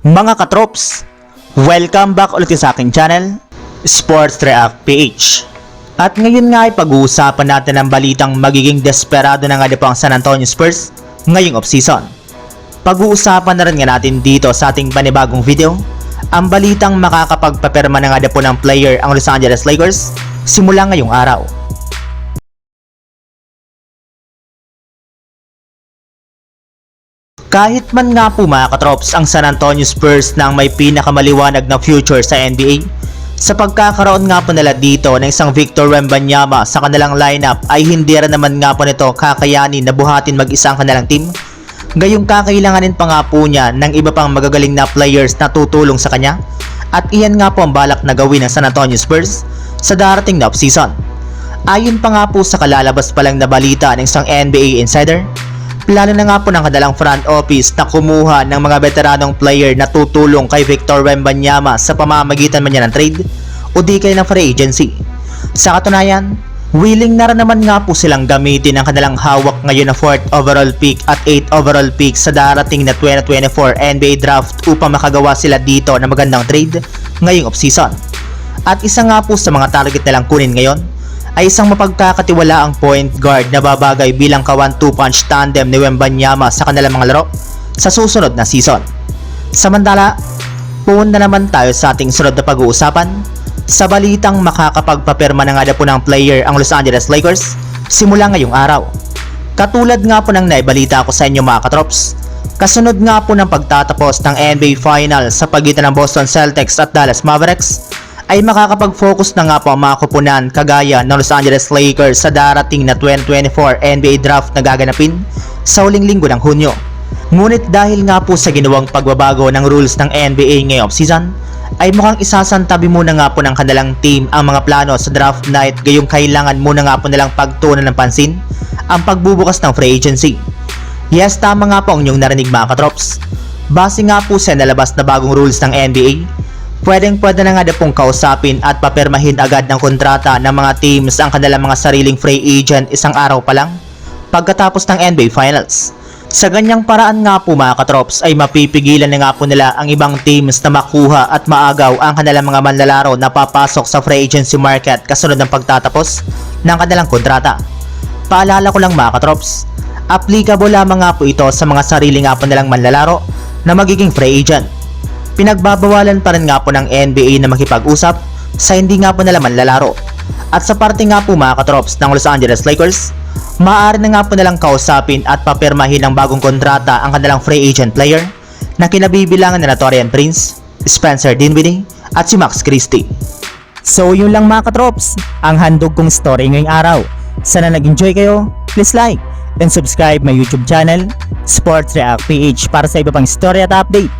Mga katrops, welcome back ulit sa aking channel, Sports React PH. At ngayon nga ay pag-uusapan natin ang balitang magiging desperado na nga ang San Antonio Spurs ngayong off-season. Pag-uusapan na rin nga natin dito sa ating panibagong video, ang balitang makakapagpaperma na nga ng player ang Los Angeles Lakers simula ngayong araw. Kahit man nga po mga katrops ang San Antonio Spurs na may pinakamaliwanag na future sa NBA, sa pagkakaroon nga po nila dito ng isang Victor Wembanyama sa kanilang lineup ay hindi rin naman nga po nito kakayanin na buhatin mag-isa ang kanilang team. Gayong kakailanganin pa nga po niya ng iba pang magagaling na players na tutulong sa kanya at iyan nga po ang balak na gawin ng San Antonio Spurs sa darating na offseason. Ayon pa nga po sa kalalabas pa lang na balita ng isang NBA insider, plano na nga po ng kanilang front office na kumuha ng mga veteranong player na tutulong kay Victor Wembanyama sa pamamagitan man niya ng trade o di kaya ng free agency. Sa katunayan, willing na rin naman nga po silang gamitin ang kanilang hawak ngayon na 4th overall pick at 8th overall pick sa darating na 2024 NBA draft upang makagawa sila dito ng magandang trade ngayong offseason. At isa nga po sa mga target nilang kunin ngayon ay isang mapagkakatiwalaang point guard na babagay bilang ka-1-2 punch tandem ni Wembanyama sa kanilang mga laro sa susunod na season. Samantala, pumunta naman tayo sa ating sunod na pag-uusapan sa balitang makakapagpapirma na nga po ng player ang Los Angeles Lakers simula ngayong araw. Katulad nga po ng naibalita ko sa inyo mga katrops, kasunod nga po ng pagtatapos ng NBA Finals sa pagitan ng Boston Celtics at Dallas Mavericks, ay makakapag-focus na nga po ang mga kupunan kagaya ng Los Angeles Lakers sa darating na 2024 NBA Draft na gaganapin sa huling linggo ng Hunyo. Ngunit dahil nga po sa ginawang pagbabago ng rules ng NBA ngayong season, ay mukhang isasantabi muna nga po ng kanilang team ang mga plano sa draft night gayong kailangan muna nga po nilang pagtuunan ng pansin ang pagbubukas ng free agency. Yes, tama nga po ang inyong narinig mga katrops. Base nga po sa nalabas na bagong rules ng NBA, pwedeng pwede na nga na pong kausapin at papirmahin agad ng kontrata ng mga teams ang kanilang mga sariling free agent isang araw pa lang pagkatapos ng NBA Finals. Sa ganyang paraan nga po mga katrops ay mapipigilan na nga po nila ang ibang teams na makuha at maagaw ang kanilang mga manlalaro na papasok sa free agency market kasunod ng pagtatapos ng kanilang kontrata. Paalala ko lang mga katrops, applicable lamang nga po ito sa mga sarili nga po nilang manlalaro na magiging free agent. Pinagbabawalan pa rin nga po ng NBA na makipag-usap sa hindi nga po nila manlalaro. At sa parte nga po mga katrops ng Los Angeles Lakers, maaari na nga po nilang kausapin at papirmahin ng bagong kontrata ang kanilang free agent player na kinabibilangan na Torian Prince, Spencer Dinwiddie at si Max Christie. So yun lang mga katrops, ang handog kong story ngayong araw. Sana nag-enjoy kayo, please like and subscribe my YouTube channel, Sports React PH para sa iba pang story at update